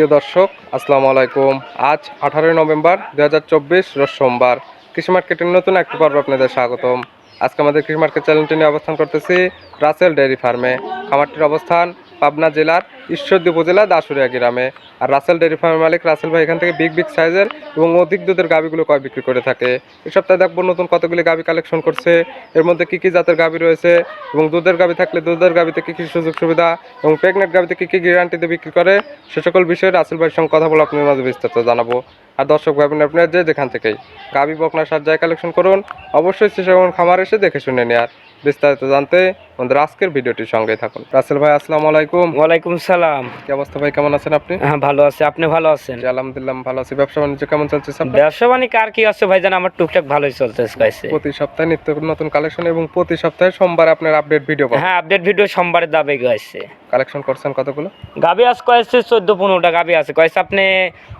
প্রিয় দর্শক, আসসালামু আলাইকুম। আজ আঠারোই নভেম্বর দু হাজার চব্বিশ রোজ সোমবার। কৃষি মার্কেটের নতুন একটি পর্ব আপনাদের স্বাগতম। আজকে আমাদের কৃষি মার্কেট চ্যানেলটি নিয়ে অবস্থান করতেছি রাসেল ডেয়ারি ফার্মে। খামারটির অবস্থান পাবনা জেলার ঈশ্বরদী উপজেলা দাসুরিয়া গ্রামে। আর রাসেল ডেয়ারি ফার্মের মালিক রাসেল ভাই এখান থেকে বিগ বিগ সাইজের এবং অধিক দুধের গাভিগুলো কয় বিক্রি করে থাকে। এই সপ্তাহে দেখব নতুন কতগুলি গাভি কালেকশন করছে, এর মধ্যে কী কী জাতের গাভি রয়েছে এবং দুধের গাভি থাকলে দুধের গাভিতে কী কী সুযোগ সুবিধা এবং প্রেগনেন্ট গাভিতে কী কী গ্যারান্টিতে বিক্রি করে, সে সকল বিষয়ে রাসেল ভাইয়ের সঙ্গে কথা বলে আপনার মাঝে বিস্তারিত জানাব। আর দর্শক ভাই বোন আপনারা যে যেখান থেকেই গাভি, বকনা, সার কালেকশন করুন, অবশ্যই সে খামার এসে দেখে শুনে নেয়ার বিস্তারিত জানতে আমাদের আজকের ভিডিওটির সঙ্গে থাকুন। রাসেল ভাই আসসালামু আলাইকুম। ওয়ালাইকুম সালাম। কি অবস্থা ভাই কেমন আছেন আপনি? হ্যাঁ ভালো আছে। আপনি ভালো আছেন? আলহামদুলিল্লাহ ভালো আছি। ব্যবসা বাণিজ্য কেমন চলছে ব্যবসা বাণিজ্য আর কি আছে ভাইজান আমার টুকটাক ভালোই চলতেছে প্রতি সপ্তাহে নিত্য নতুন কালেকশন এবং প্রতি সপ্তাহে সোমবার আপনার আপডেট ভিডিও হ্যাঁ আপডেট ভিডিও সোমবারে দাবে গেছে কালেকশন করছেন কতগুলো? গাবি আজ কয়েছে চোদ্দ পনেরোটা গাবি আছে। কয়েছে আপনি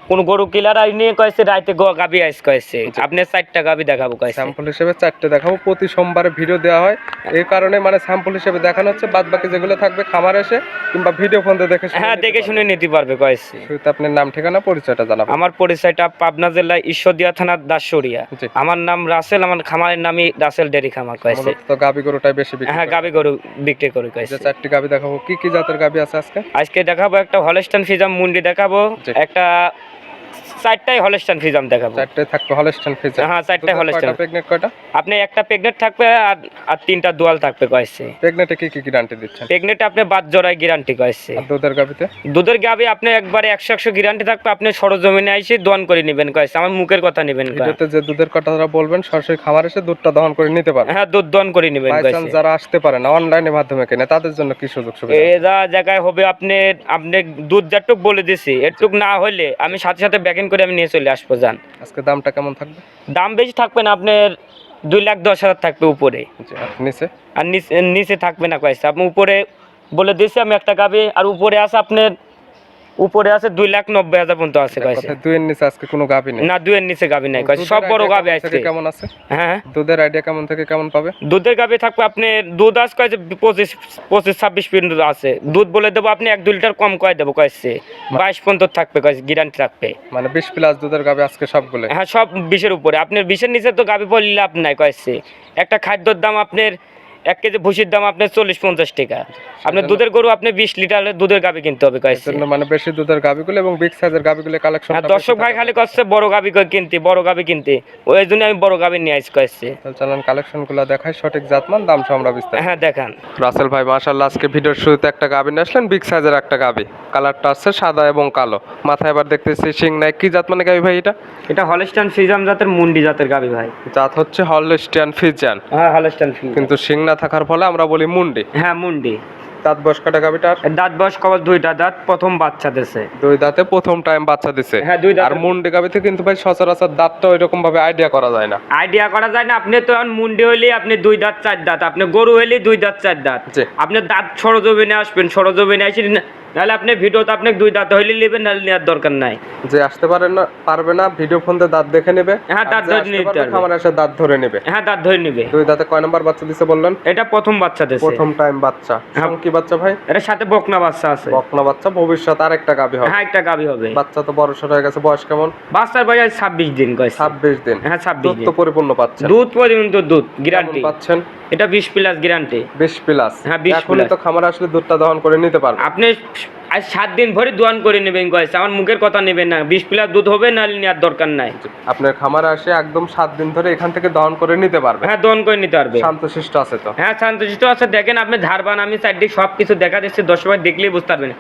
কোন গরু কিলার আই নিয়ে কয়েছে রাইতে গাবি আইস কয়েছে আপনি চারটা গাবি দেখাবো কয়েছে স্যাম্পল হিসেবে চারটে দেখাবো। প্রতি সোমবারে ভিডিও দেওয়া হয়। এই কারণে মানে স্যাম্পল হিসেবে দেখানো হচ্ছে বাদ বাকি যেগুলো থাকবে খামার এসে কিংবা ভিডিও ফোন দেখে হ্যাঁ দেখে শুনে নিতে পারবে কয়েছে শুরুতে আপনার নাম ঠিকানা পরিচয়টা জানাব আমার পরিচয়টা পাবনা জেলায় ঈশ্বরদিয়া থানার দাসুরিয়া। আমার নাম রাসেল আমার খামারের নামই রাসেল ডেরি খামার কয়েছে তো গাবি গরুটাই বেশি বিক্রি হ্যাঁ। গাবি গরু বিক্রি করি যে কয়েছে চারটি গাবি দেখাবো কি কি জাতের গাবি আছে আজকে? আজকে দেখাবো একটা হলস্টান ফিজাম মুন্ডি দেখাবো একটা চারটাই হলস্টান ফিজাম দেখাবো। চারটে থাকবে হলস্টেন হ্যাঁ, চারটে Holstein। প্রেগনেন্ট কয়টা? আপনি একটা প্রেগনেন্ট থাকবে আর আর তিনটা দোয়াল থাকবে কয়েছে। প্রেগনেন্টে কি কি গ্যারান্টি দিচ্ছেন? প্রেগনেন্ট আপনি বাদ জোড়ায় গ্যারান্টি কয়েছে। দুধের গাবিতে দুধের গাবি আপনি একবারে একশো একশো গ্যারান্টি থাকবে আপনি সরজমিনে দোয়ান করে নেবেন কয়েছে। আমার মুখের কথা নেবেন। ভিডিওতে যে দুধের কথাটা বলবেন সরাসরি খামার এসে দুধটা দহন করে নিতে পারবেন হ্যাঁ দুধ দোয়ান করে নেবেন যারা আসতে পারে না অনলাইনের মাধ্যমে কেনে তাদের জন্য কি সুযোগ সুবিধা? এরা জায়গায় হবে আপনি আপনি দুধ যাটুক বলে দিছি এটুক না হলে আমি সাথে সাথে ব্যাকিং করে আমি নিয়ে চলে আসব যান। আজকে দামটা কেমন থাকবে? দাম বেশি থাকবে না আপনার দুই লাখ দশ হাজার থাকবে উপরে। আর নিচে? আর নিচে নিচে থাকবে না কয়েছে আপনি উপরে বলে দিয়েছি আমি একটা গাবি আর উপরে আছে আপনার উপরে আছে দুই লাখ নব্বই হাজার পর্যন্ত আছে কয়েছে দুইয়ের নিচে আজকে কোনো গাবি নেই। না দুইয়ের নিচে গাবি নাই কয়েছে সব বড় গাবি আছে কেমন আছে? হ্যাঁ দুধের আইডিয়া কেমন থেকে কেমন পাবে? দুধের গাবি থাকবে আপনি দুধ আজ কয়েছে পঁচিশ পঁচিশ ছাব্বিশ পর্যন্ত আছে। দুধ বলে দেবো আপনি এক দুই লিটার কম কয়ে দেবো কয়েছে বাইশ পর্যন্ত থাকবে কয়েছে গ্যারান্টি থাকবে। মানে বিশ প্লাস দুধের গাবি আজকে সবগুলো। হ্যাঁ সব বিষের উপরে। আপনার বিষের নিচে তো গাবি পড়লে লাভ নাই কয়েছে একটা খাদ্যর দাম আপনার এক কেজি ভুসির দাম আপনার চল্লিশ পঞ্চাশ টাকা। আপনার দুধের গরু আপনি বিশ লিটার দুধের গাবি কিনতে হবে মানে বেশি দুধের গাবিগুলো এবং বিগ সাইজের গাবিগুলো কালেকশন দর্শক ভাই খালি করছে বড় গাবি কিনতে বড় গাবি কিনতে। ওই জন্য আমি বড় গাবি নিয়ে আসি কয়েছে। চলেন কালেকশনগুলো দেখাই সঠিক জাতমান দাম সহ আমরা বিস্তারিত। হ্যাঁ দেখান। রাসেল ভাই মাশাল্লাহ আজকে ভিডিওর শুরুতে একটা গাবি নিয়ে আসলেন বিগ সাইজের একটা গাবি কালারটা আছে সাদা এবং কালো। মাথায় এবার দেখতেছি সিং নাই। কি জাত মানে গাবি ভাই এটা? এটা হলস্টান ফিজাম জাতের মুন্ডি জাতের গাবি ভাই। জাত হচ্ছে হলস্টিয়ান ফিজিয়ান হ্যাঁ হলস্টান ফিজাম কিন্তু সিং না থাকার ফলে আমরা বলি মুন্ডি। হ্যাঁ মুন্ডি। দাঁত বয়স কাটা গাবিটার এর দাঁত বয়স কবার দুইটা দাঁত প্রথম বাচ্চা দিছে। দুই দাঁতে প্রথম টাইম বাচ্চা দিছে। হ্যাঁ, দুই দাঁতে। আর মুন্ডি গাবিতে কিন্তু ভাই সচরাচর দাঁতটা ওইরকম ভাবে আইডিয়া করা যায় না। আইডিয়া করা যায় না। আপনি তো এখন মুন্ডি হইলে আপনি দুই দাঁত চার দাঁত। আপনি গরু হইলে দুই দাঁত চার দাঁত। আপনি দাঁত সরজমিনে আসবেন সরজমিনে আসেন নাহলে আপনি ভিডিওতে আপনি দুই দাঁত হইলে নেবেন নাহলে নেওয়ার দরকার নাই। যে আসতে পারে না পারবে না ভিডিও ফোন দিয়ে দাঁত দেখে নেবে। হ্যাঁ, দাঁত ধরে নিতে পারবে। খামারে এসে দাঁত ধরে নেবে। হ্যাঁ দাঁত ধরে নিবে। দুই দাঁতে কয় নাম্বার বাচ্চা দিছে বললেন? এটা প্রথম বাচ্চা দেশে প্রথম টাইম বাচ্চা। হ্যাঁ। কি বাচ্চা ভাই? এটার সাথে বকনা বাচ্চা আছে। বকনা বাচ্চা ভবিষ্যৎ আর একটা গাভী হবে। হ্যাঁ একটা গাবি হবে। বাচ্চা তো বড় সড় হয়ে গেছে বয়স কেমন? বাচ্চার বয়স ছাব্বিশ দিন কয়েছে ছাব্বিশ দিন। হ্যাঁ ছাব্বিশ দুধ দিন। তো পরিপূর্ণ পাচ্ছেন। দুধ পর্যন্ত দুধ গ্যারান্টি পাচ্ছেন? এটা বিশ প্লাস গ্যারান্টি বিশ প্লাস হ্যাঁ, 20 এখনই plus। তো খামারে আসলে দুধটা দহন করে নিতে পারবে। আপনি আজ সাত দিন ভরে দোয়ান করে নেবেন কয়েছে। আমার মুখের কথা নেবেন না। বিশ প্লাস দুধ হবে নাহলে নেওয়ার দরকার নাই। আপনার খামার আসে একদম সাত দিন ধরে এখান থেকে দহন করে নিতে পারবে। হ্যাঁ দোয়ান করে নিতে পারবে। শান্তশিষ্ট আছে তো? হ্যাঁ শান্তশিষ্ট আছে। দেখেন আপনি ধারবান আমি চারদিক সব কিছু দেখা দিচ্ছি। দশ বার দেখলেই বুঝতে পারবেন।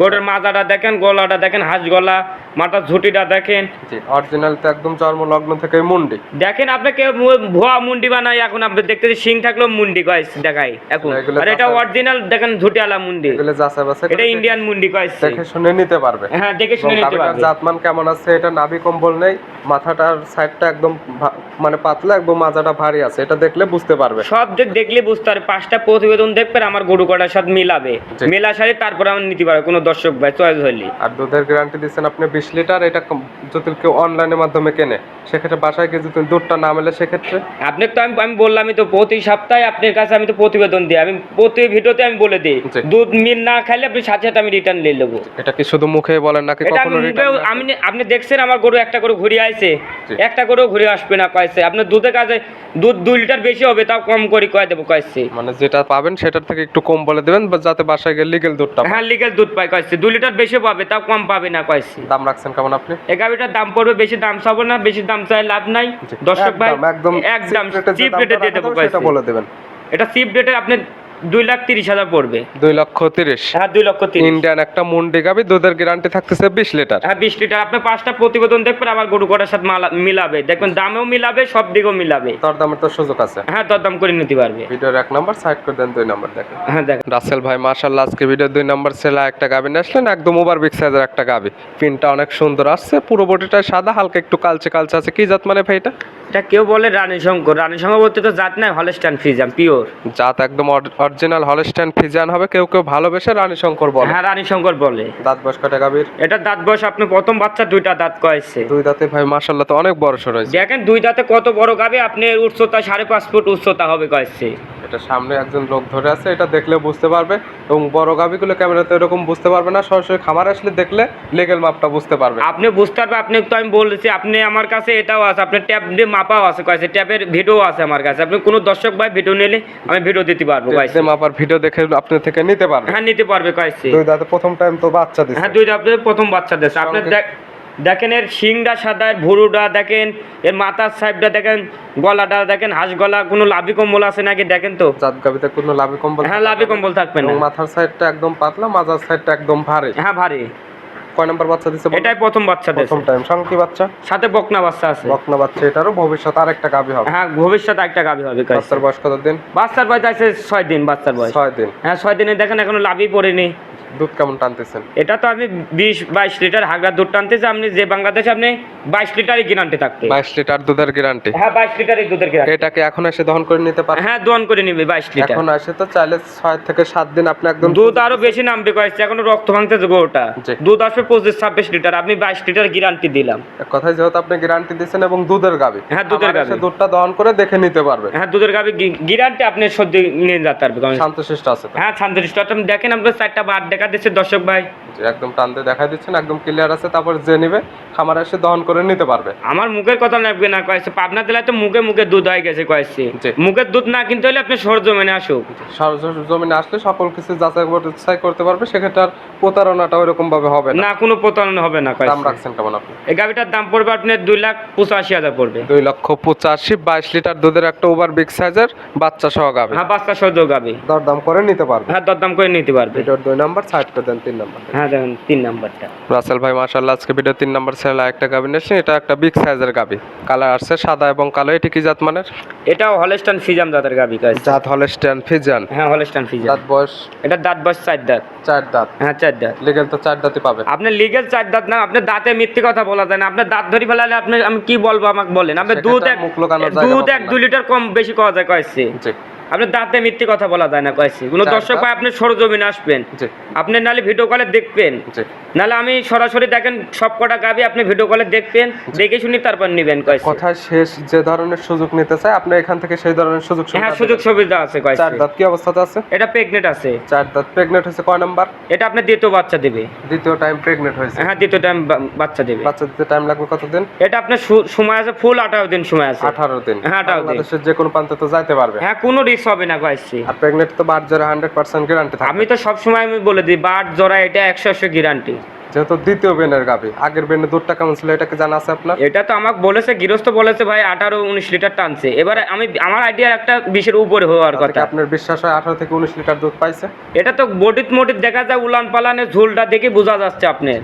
গোটের মাজাটা দেখেন গলাটা দেখেন হাঁস গলা। মাথার ঝুটিটা দেখেন। অরিজিনাল তো একদম চর্ম লগ্ন থেকে মুন্ডি। দেখেন আপনাকে মু- ভুয়া মুন্ডি বানাই এখন আপনি দেখতেছি সিং থাকলেও মুন্ডি কয়েছে দেখাই এখন। আর এটা অরিজিনাল দেখেন ঝুটিয়ালা মুন্ডি। এগুলো যাচাই বাছাই এটা ইন্ডিয়ান মুন্ডি কয়েছে। দেখে শুনে নিতে পারবে। হ্যাঁ দেখে শুনে নিতে পারবে। জাতমান কেমন আছে এটা নাভি কম্বল নেই মাথাটার সাইডটা একদম মানে পাতলা একদম মাজাটা ভারী আছে এটা দেখলে বুঝতে পারবে। সব দিক দেখলে বুঝতে পারবে পাঁচটা প্রতিবেদন দেখবে আমার গরু কটার সাথে মিলাবে। মেলা সাথে তারপরে আমার নিতে পারবে কোনো কোনো দর্শক ভাই চয়েস হইলে। আর দুধের গ্যারান্টি দিচ্ছেন আপনি বিশ লিটার এটা যদি কেউ অনলাইনের মাধ্যমে কেনে সেক্ষেত্রে বাসায় গিয়ে যদি দুধটা না মেলে সেক্ষেত্রে? আপনি তো আমি আমি বললামই তো প্রতি সপ্তাহে আপনার কাছে আমি তো প্রতিবেদন দিই আমি প্রতি ভিডিওতে আমি বলে দিই দুধ মিল না খাইলে আপনি সাথে সাথে আমি রিটার্ন নিয়ে নেব। এটা কি শুধু মুখে বলেন নাকি আমি কখনো আমি আপনি দেখছেন আমার গরু একটা করে ঘুরে আইছে একটা করেও ঘুরে আসবে না কয়েছে। আপনার দুধের কাছে দুধ দুই লিটার বেশি হবে তাও কম করে কয়ে দেবো কয়েছে। মানে যেটা পাবেন সেটার থেকে একটু কম বলে দেবেন যাতে বাসায় গিয়ে লিগেল দুধটা হ্যাঁ লিগেল দুধ পাই কয়েছে। দুই লিটার বেশি পাবে তাও কম পাবে না কয়েছে। দাম রাখছেন কেমন আপনি? এই গাড়িটার দাম পড়বে বেশি দাম চাবো না বেশি দাম চাই লাভ নাই। দর্শক ভাই একদম একদম চিপ রেটে দিয়ে দেবো সেটা বলে দেবেন। এটা চিপ রেটে আপনি দুই লাখ তিরিশ হাজার পড়বে। দুই লক্ষ তিরিশ। হ্যাঁ দুই লক্ষ তিরিশ। ইন্ডিয়ান একটা মুন্ডি গাবি দুধের গ্যারান্টি থাকতেছে বিশ লিটার। হ্যাঁ বিশ লিটার। আপনি পাঁচটা প্রতিবেদন দেখবেন আমার গরু কটার সাথে মিলাবে। দেখবেন দামেও মিলাবে সব দিকেও মিলাবে। তো সুযোগ আছে। হ্যাঁ দরদাম করে নিতে পারবে। ভিডিওর এক নম্বর সাইড করে দেন দুই নম্বর দেখেন। হ্যাঁ দেখেন। রাসেল ভাই মার্শাল্লাহ আজকে ভিডিও দুই নম্বর সেলা একটা গাবি নিয়ে আসলেন একদম ওভার বিগ সাইজের একটা গাবি। পিনটা অনেক সুন্দর আসছে পুরো বডিটা সাদা হালকা একটু কালচে কালচে আছে। কি জাত মানে ভাই এটা? এটা কেউ বলে রানী শঙ্কর। রানী শঙ্কর বলতে তো জাত নাই হলস্টান ফ্রিজাম পিওর জাত একদম অরিজিনাল হলস্টাইন ফিজিয়ান হবে কেউ কেউ ভালোবেসে রানী শঙ্কর বলে। হ্যাঁ রানী শঙ্কর বলে। দাঁত বয়স কটা গাবির এটা দাঁত বয়স আপনি প্রথম বাচ্চা দুইটা দাঁত কয়েছে। দুই দাঁতে ভাই মার্শাল্লাহ তো অনেক বড় সর হয়েছে। দেখেন দুই দাঁতে কত বড় গাবে আপনি উচ্চতা সাড়ে পাঁচ ফুট উচ্চতা হবে কয়েছে। এটা সামনে একজন লোক ধরে আছে এটা দেখলে বুঝতে পারবে এবং বড় গাবিগুলো ক্যামেরাতে এরকম বুঝতে পারবে না সরাসরি খামার আসলে দেখলে লেগেল মাপটা বুঝতে পারবে। আপনি বুঝতে পারবে আপনি তো আমি বলেছি আপনি আমার কাছে এটাও আছে আপনার ট্যাব দিয়ে মাপাও আছে কয়েছে ট্যাবের ভিডিও আছে আমার কাছে। আপনি কোনো দর্শক ভাই ভিডিও নিলে আমি ভিডিও দিতে পারব কয়েছে দেখতে মাপার ভিডিও দেখে আপনি থেকে নিতে পারবে। হ্যাঁ নিতে পারবে কয়েছে দুই দাঁতে প্রথম টাইম তো বাচ্চা দিচ্ছে হ্যাঁ দুই দাঁতে প্রথম বাচ্চা আপনার সঙ্গে- দেখ- দেখেন এর শিংটা সাদা এর ভুরুটা দেখেন এর মাথার সাইডটা দেখেন গলাটা দেখেন হাঁস গলা কোনো লাভি কম্বল আছে নাকি দেখেন তো? জাত গাবিতে কোনো লাভি কম্বল হ্যাঁ লাভি কম্বল থাকবে না। মাথার সাইডটা একদম পাতলা মাজার সাইডটা একদম ভারী। হ্যাঁ ভারী। কয় নাম্বার বাচ্চা বলুন? এটাই প্রথম বাচ্চা দেশ প্রথম টাইম কি বাচ্চা? সাথে বকনা বাচ্চা আছে। বকনা বাচ্চা এটারও ভবিষ্যৎ আরেকটা গাবি হবে। হ্যাঁ ভবিষ্যতে একটা গাভী হবে বাচ্চার বয়স কত দিন? বাচ্চার বয়স আছে ছয় দিন বাচ্চার বয়স। ছয় দিন। হ্যাঁ ছয় দিনে দেখেন এখনও লাভই পড়েনি। দুধ কেমন টানতেছেন? এটা তো আমি বিশ বাইশ লিটার হাগড়ার দুধ টানতেছি আপনি যে বাংলাদেশে আপনি বাইশ লিটারই গ্যারান্টি থাকতে বাইশ লিটার দুধের গ্যারান্টি হ্যাঁ বাইশ লিটারই দুধের গ্যারান্টি এটাকে এখন এসে দহন করে নিতে পারে হ্যাঁ দোয়ান করে নিবে বাইশ লিটার। এখন আসে তো চাইলে ছয় থেকে সাত দিন আপনি একদম দুধ আরও বেশি নামবে কয়েছে এখন রক্ত ভাঙতেছে গরুটা। দুধ আসবে পঁচিশ ছাব্বিশ লিটার আপনি বাইশ লিটার গ্যারান্টি দিলাম। কথায় যেহেতু আপনি গ্যারান্টি দিচ্ছেন এবং দুধের গাবি হ্যাঁ, দুধের গাভী। দুধটা দহন করে দেখে নিতে পারবে। হ্যাঁ দুধের গাভি গ্যারান্টি আপনি সদ্য নিয়ে যেতে পারবে শান্তশিষ্ট আছে হ্যাঁ শান্তিষ্ট আপনি দেখেন আপনার চারটা বার দেখা দিচ্ছে দর্শক ভাই। একদম টানতে দেখাই দিচ্ছেন একদম ক্লিয়ার আছে তারপর যে নিবে খামার এসে দহন করে নিতে পারবে। আমার মুখের কথা লাগবে না কয়েছে পাবনা জেলায় তো মুখে মুখে দুধ হয়ে গেছে কয়েছে। মুখের দুধ না কিনতে হলে আপনি সরজমিনে আসুক। সরাসরি জমিনে আসলে সকল কিছু যাচাই বাছাই করতে পারবে সেক্ষেত্রে আর প্রতারণাটা ওইরকম ভাবে হবে না কোনো প্রতারণা হবে না দাম রাখছেন কেমন আপনি? এই গাভিটার দাম পড়বে আপনার দুই লাখ পঁচাশি হাজার পড়বে। দুই লক্ষ পঁচাশি বাইশ লিটার দুধের একটা ওভার বিগ সাইজের বাচ্চা সহ গাবে। হ্যাঁ বাচ্চা সদ্য গাভি দরদাম করে নিতে পারবে। হ্যাঁ দরদাম করে নিতে পারবে। ভিডিওর দুই নাম্বার সাইড করে দেন তিন নাম্বার। হ্যাঁ দেখেন তিন নাম্বারটা। রাসেল ভাই মাশাআল্লাহ আজকে ভিডিও তিন নাম্বার ছেলে একটা গাবি নিয়েছেন এটা একটা বিগ সাইজের গাবি। কালার আসছে সাদা এবং কালো এটি কি জাত মানের? এটাও হলস্টান ফিজাম দাঁতের গাভি কয়েছে জাত হলে স্ট্যান্ড ফিজান হ্যাঁ হলস্টান ফিজাম দাঁত বয়স? এটা দাঁত বয়স চার দাঁত। চার দাঁত। হ্যাঁ চার দাঁত। লিগেল তো চার দাঁতই পাবে। আপনার লিগেল চার দাঁত না আপনার দাঁতে মিথ্যে কথা বলা যায় না। আপনার দাঁত ধরে ফেলালে আপনি আমি কি বলব আমাকে বলেন? আপনি দুধ এক দুধ এক দু দুই লিটার কম বেশি করা যায় কয়েছে আপনার দাঁতে মিথ্যে কথা বলা যায় না কয়েছে। কোনো দর্শক ভাই আপনি সরজমিনে আসবেন। আপনি নালে ভিডিও কলে দেখবেন। জি। নাহলে আমি সরাসরি দেখেন সব কটা গাবি আপনি ভিডিও কলে দেখবেন দেখে শুনি তারপর নিবেন কয়েছে। কথা শেষ যে ধরনের সুযোগ নিতে চায় আপনি এখান থেকে সেই ধরনের সুযোগ হ্যাঁ সুযোগ সুবিধা আছে কয়েছে। চার দাঁত কি অবস্থাতে আছে? এটা প্রেগনেন্ট আছে। চার দাঁত প্রেগনেন্ট হয়েছে কয় নাম্বার? এটা আপনি দ্বিতীয় বাচ্চা দেবে। দ্বিতীয় টাইম প্রেগনেন্ট হয়েছে। হ্যাঁ দ্বিতীয় টাইম বাচ্চা দেবে। বাচ্চা দিতে টাইম লাগবে কতদিন? এটা আপনার সময় আছে ফুল আঠারো দিন সময় আছে। আঠারো দিন। হ্যাঁ, 18 দিন। যে কোনো প্রান্তে তো যাইতে পারবে। হ্যাঁ কোনো রিস্ক হবে না কয়েছি আর প্রেগনেন্ট তো বার জোরে হান্ড্রেড পার্সেন্ট গ্যারান্টি থাকে আমি তো সব সময় আমি বলে দিই বাট জোড়া এটা একশো একশো গ্যারান্টি যেহেতু দ্বিতীয় বেনের গাবি আগের বেনের দুধটা কেমন ছিল এটাকে জানা আছে আপনার? এটা তো আমাকে বলেছে গৃহস্থ বলেছে ভাই আঠারো উনিশ লিটার টানছে। এবার আমি আমার আইডিয়া একটা বিশের উপরে হওয়ার কথা। আপনার বিশ্বাস হয় আঠারো থেকে উনিশ লিটার দুধ পাইছে? এটা তো বটিত মটিত দেখা যায় উলান পালানের ঝুলটা দেখে বোঝা যাচ্ছে আপনার।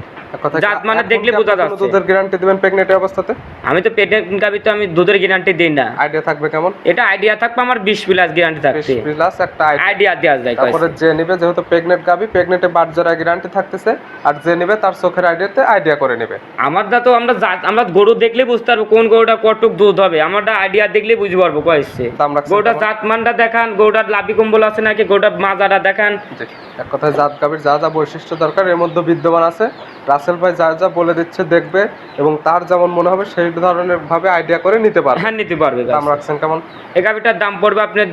জাত মানে দেখলে বোঝা যাচ্ছে। দুধের গ্যারান্টি দিবেন প্রেগনেন্ট অবস্থাতে? আমি তো পেটের গাবি তো আমি দুধের গ্যারান্টি দিই না। আইডিয়া থাকবে কেমন? এটা আইডিয়া থাকবে আমার বিশ প্লাস গ্যারান্টি থাকছে। প্লাস একটা আইডিয়া আইডিয়া যায় তারপরে যে নিবে যেহেতু প্রেগনেন্ট গাবি প্রেগনেন্টে বাট জরা গ্যারান্টি থাকতেছে। আর যে নিবে তার চোখের আইডিয়াতে আইডিয়া করে নিবে। আমার দা তো আমরা জাত- আমরা গরু দেখলে বুঝতে পারব কোন গরুটা কটুক দুধ হবে। আমারটা আইডিয়া দেখলে বুঝতে পারব কয়েছে গরুটা? জাত মানটা দেখান গরুটার লাভি কম্বল আছে নাকি গরুটার মাজাটা দেখান। এক কথায় জাত গাভীর যা যা বৈশিষ্ট্য দরকার এর মধ্যে বিদ্যমান আছে। রাসেল ভাই যা যা বলে দিচ্ছে দেখবে এবং তার যেমন মনে হবে সেই ধরনের ভাবে আইডিয়া করে নিতে পারবে। হ্যাঁ নিতে পারবে দাম রাখছেন কেমন? এই গাভিটার দাম পড়বে আপনার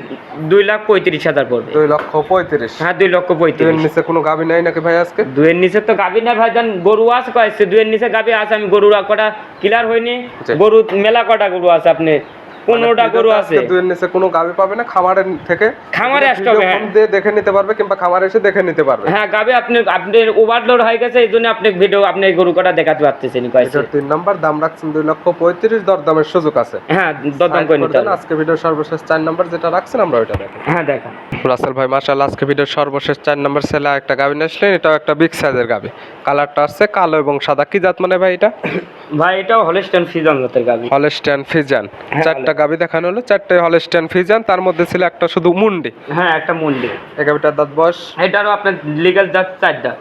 দুই লাখ পঁয়ত্রিশ হাজার পড়বে। দুই লক্ষ পঁয়ত্রিশ। হ্যাঁ দুই লক্ষ পঁয়ত্রিশ। পঁয়ত্রিশ নিচে কোনো গাভী নাই নাকি ভাই আজকে? দুয়ের নিচে তো গাভি না ভাইজান গরু আছে কয়েছে দুয়ের নিচে গাভি আছে আমি গরু কটা ক্লিয়ার হয়নি। গরু মেলা কটা গরু আছে আপনি পনেরোটা মানে গরু ভিডিওতে আছে। দুইয়ের নিচে কোনো গাভী পাবে না খামারের থেকে খামারে আসতে হবে, হ্যাঁ। দিয়ে দেখে নিতে পারবে কিংবা খামারে এসে দেখে নিতে পারবে। হ্যাঁ গাবি আপনি আপনার ওভারলোড হয়ে গেছে এই জন্য আপনি ভিডিও আপনি গরু কটা দেখাতে পারতেছেন কয়েছে। তিন নাম্বার দাম রাখছেন দুই লক্ষ পঁয়ত্রিশ দরদামের সুযোগ আছে। হ্যাঁ দরদাম করে নিতে আজকে ভিডিও সর্বশেষ চার নাম্বার যেটা রাখছেন আমরা ওইটা দেখেন। হ্যাঁ দেখা রাসেল ভাই মাশাআল্লাহ আজকে ভিডিওর সর্বশেষ চার নম্বর সেলে একটা গাভি নিয়ে আসলেন এটাও একটা বিগ সাইজের গাভি। কালারটা আসছে কালো এবং সাদা। কি জাত মানে ভাই এটা? ভাই এটাও হলস্টেন ফিজন জাতের গাবি। ফিজান হ্যাঁ, চারটা গাভি দেখানো হলো চারটে হলস্টিয়ান ফিজান তার মধ্যে ছিল একটা শুধু মুন্ডি। হ্যাঁ একটা মন্দির এই গাভিটার দাঁত বয়স? এটারও আপনার লিগাল জাত চার দাঁত।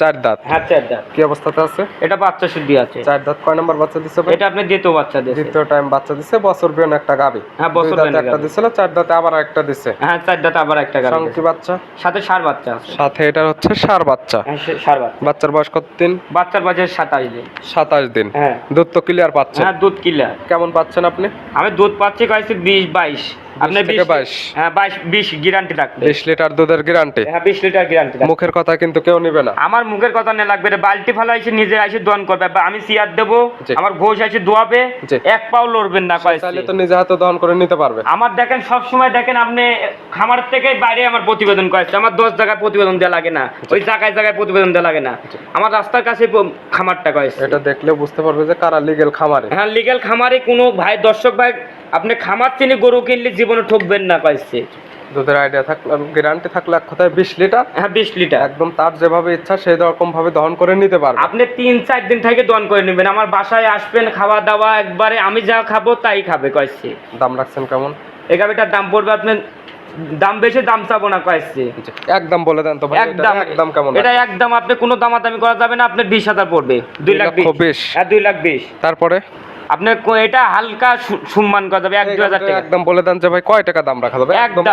চার দাঁত। হ্যাঁ চার দাঁত। কি অবস্থাতে আছে? এটা বাচ্চা শুদ্ধি আছে। চার দাঁত কয় নাম্বার বাচ্চা দিছে ভাই? এটা আপনি দ্বিতীয় বাচ্চা দিয়েছে দ্বিতীয় টাইম বাচ্চা দিছে বছর বিয়ন একটা গাভি হ্যাঁ, বছর বিয়ন একটা দিছিল চার দাঁতে আবার একটা দিছে। হ্যাঁ চার দাঁত আবার একটা গাবি সংকি বাচ্চা? সাথে সার বাচ্চা আছে। সাথে এটার হচ্ছে সার বাচ্চা। হ্যাঁ সার বাচ্চা। বাচ্চার বয়স কত দিন বাচ্চার বাজার সাতাশ দিন। সাতাশ দিন। হ্যাঁ দুধ তো ক্লিয়ার পাচ্ছেন। হ্যাঁ দুধ ক্লিয়ার কেমন পাচ্ছেন আপনি? আমি দুধ পাচ্ছি কয়েছে বিশ বাইশ। আপনার থেকে বিশ 22 হ্যাঁ গ্যারান্টি লিটার দুধের গ্যারান্টি হ্যাঁ বিশ লিটার গ্যারান্টি মুখের কথা কিন্তু কেউ নিবে না। আমার মুখের কথা না লাগবে রে বালতি ফেলা নিজে এসে দোয়ান করবে। আমি চেয়ার দেবো আমার ঘোষ এসে দোয়াবে এক পাও লড়বেন না কয়েছে চাইলে তো নিজে হাতে দহন করে নিতে পারবে। আমার দেখেন সব সময় দেখেন আপনি খামার থেকে বাইরে আমার প্রতিবেদন করেছে আমার দশ জায়গায় প্রতিবেদন দেওয়া লাগে না। ওই জায়গায় জায়গায় প্রতিবেদন দেওয়া লাগে না। আমার রাস্তার কাছে খামারটা কয়েছে এটা দেখলে বুঝতে পারবে যে কারা লিগেল খামারে। হ্যাঁ লিগেল খামারে কোনো ভাই দর্শক ভাই আপনি খামার চিনি গরু কিনলে জীবনে ঠকবেন না কয়েছে দুধের আইডিয়া থাকলে গ্যারান্টি থাকলে এক কথায় বিশ লিটার? হ্যাঁ বিশ লিটার। একদম তার যেভাবে ইচ্ছা সেই রকম ভাবে দহন করে নিতে পারবে। আপনি তিন চার দিন থেকে দন করে নেবেন। আমার বাসায় আসবেন খাওয়া দাওয়া একবারে আমি যা খাব তাই খাবে কয়েছে দাম রাখছেন কেমন? এই দাম পড়বে আপনার দাম বেশি দাম চাবো না কয়েছে একদম বলে দেন তো একদম একদম কেমন? এটা একদম আপনি কোনো দামাদামি করা যাবে না আপনার বিশ হাজার পড়বে। দুই লাখ বিশ। বিশ। হ্যাঁ দুই লাখ বিশ। তারপরে? আপনার এটা হালকা সম্মান করা যাবে এক দুই হাজার টাকা। একদম বলে দেন যে ভাই কয় টাকা দাম রাখা যাবে? একদম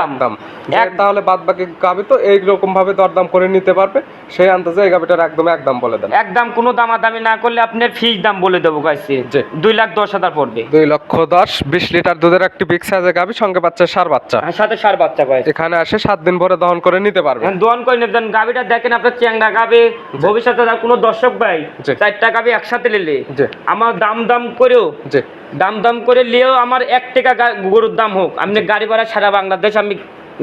এক- তাহলে বাদ বাকি গাবি তো এইরকম ভাবে দরদাম করে নিতে পারবে সেই আন্দাজে এই গাবিটার একদম একদম বলে দেন। একদম কোনো দামাদামি না করলে আপনার ফিস দাম বলে দেবো কয়েছে জি। দুই লাখ দশ হাজার পড়বে। দুই লক্ষ দশ বিশ লিটার দুধের একটি বিগ সাইজের গাবি সঙ্গে বাচ্চা সার বাচ্চা। আর সাথে সার বাচ্চা কয়েছে এখানে আসে সাত দিন ভরে দহন করে নিতে পারবে। হ্যাঁ, দোয়ান করে নেবেন গাবিটা দেখেন আপনার চ্যাংড়া গাবে। ভবিষ্যতে কোনো দর্শক ভাই। চারটা গাবি একসাথে নিলে। আমার দাম দাম করেও জি। দাম দাম করে নিয়েও আমার এক টাকা গরুর দাম হোক। আপনি গাড়ি ভাড়া সারা বাংলাদেশ আমি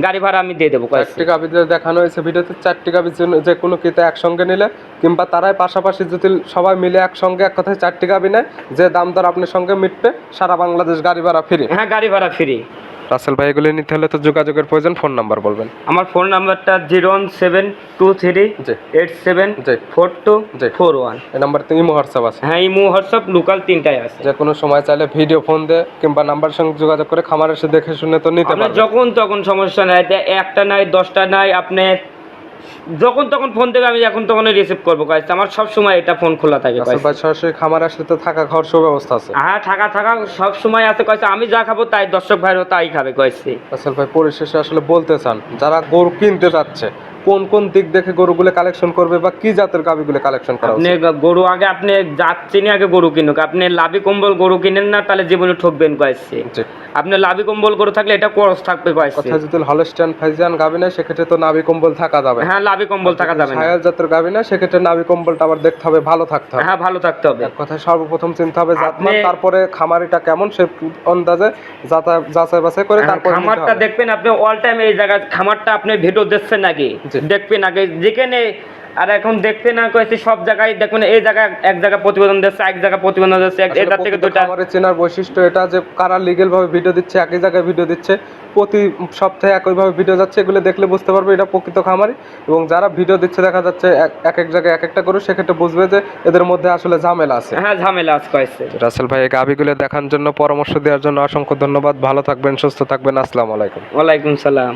গাড়ি ভাড়া আমি দিয়ে দেবো চারটি গাবিদের দেখানো হয়েছে ভিডিওতে চারটি গাবি যে- যে কোনো কিতে একসঙ্গে নিলে কিংবা তারাই পাশাপাশি যদি সবাই মিলে একসঙ্গে এক কথায় চারটি গাবি নেয় যে দাম দর আপনার সঙ্গে মিটবে সারা বাংলাদেশ গাড়ি ভাড়া ফ্রি। হ্যাঁ গাড়ি ভাড়া ফ্রি। রাসেল ভাই এগুলি নিতে হলে তো যোগাযোগের প্রয়োজন ফোন নাম্বার বলবেন আমার ফোন নাম্বারটা zero one seven two three. Eight seven. Four two. Four one এই নাম্বার তো ইমো হোয়াটসঅ্যাপ আছে হ্যাঁ ইমো হোয়াটসঅ্যাপ লোকাল তিনটাই আছে যে কোনো সময় চাইলে ভিডিও ফোন দিয়ে কিংবা নাম্বার সঙ্গে যোগাযোগ করে খামার এসে দেখে শুনে তো নিতে পারবেন পারবে যখন তখন সমস্যা নাই একটা নাই দশটা নাই আপনি যখন তখন ফোন থেকে আমি এখন তখন রিসিভ করব। কাজ আমার সব সময় এটা ফোন খোলা থাকে সরাসরি খামার আসলে তো থাকা খাওয়ার সুব্যবস্থা আছে। হ্যাঁ থাকা থাকা সব সময় আছে কয়েছে আমি যা খাব তাই দর্শক ভাইরও তাই খাবে কয়েছে আসল ভাই পরিশেষে আসলে বলতে চান যারা গরু কিনতে যাচ্ছে কোন কোন দিক দেখে গরুগুলো কালেকশন করবে বা কি জাতের গাবিগুলো কালেকশন করা আপনি গরু আগে আপনি জাত চিনি আগে গরু কিনুক। আপনি লাভি কম্বল গরু কিনেন না তাহলে জীবনে ঠকবেন কয়েছে আপনি লাভি কম্বল গরু থাকলে এটা খরচ থাকবে কয়েছে কথা যদি হলস্টাইন ফাইজিয়ান গাবি না সেক্ষেত্রে তো নাভি কম্বল থাকা যাবে। হ্যাঁ লাভি কম্বল থাকা যাবে না। ছায়াল জাতের গাবি না সেক্ষেত্রে নাভি কম্বলটা আবার দেখতে হবে ভালো থাকতে হবে। হ্যাঁ ভালো থাকতে হবে। এক কথায় সর্বপ্রথম চিন্তা হবে জাতমান আপনি- তারপরে খামারিটা কেমন সে অন্দাজে যাচাই বাছাই করে হ্যাঁ, তারপরে খামারটা দেখবেন আপনি অল টাইম এই জায়গায় খামারটা আপনি ভিডিও দেখছেন নাকি। দেখবেন আগে যেখানে আর এখন দেখতে না কয়েছে সব জায়গায় দেখুন এই জায়গায় এক জায়গায় প্রতিবেদন দিচ্ছে এক জায়গায় প্রতিবেদন দিচ্ছে আসলে থেকে দুটা চেনার বৈশিষ্ট্য এটা যে কারা লিগেল ভাবে ভিডিও দিচ্ছে একই জায়গায় ভিডিও দিচ্ছে প্রতি সপ্তাহে একইভাবে ভিডিও যাচ্ছে এগুলো দেখলে বুঝতে পারবে এটা প্রকৃত খামারি। এবং যারা ভিডিও দিচ্ছে দেখা যাচ্ছে এক- এক জায়গায় এক একটা করে সেক্ষেত্রে বুঝবে যে এদের মধ্যে আসলে ঝামেলা আছে। হ্যাঁ ঝামেলা আছে কয়েছে। রাসেল ভাই এই গাভিগুলো দেখার জন্য পরামর্শ দেওয়ার জন্য অসংখ্য ধন্যবাদ। ভালো থাকবেন সুস্থ থাকবেন। আসসালামু আলাইকুম। ওয়ালাইকুম সালাম।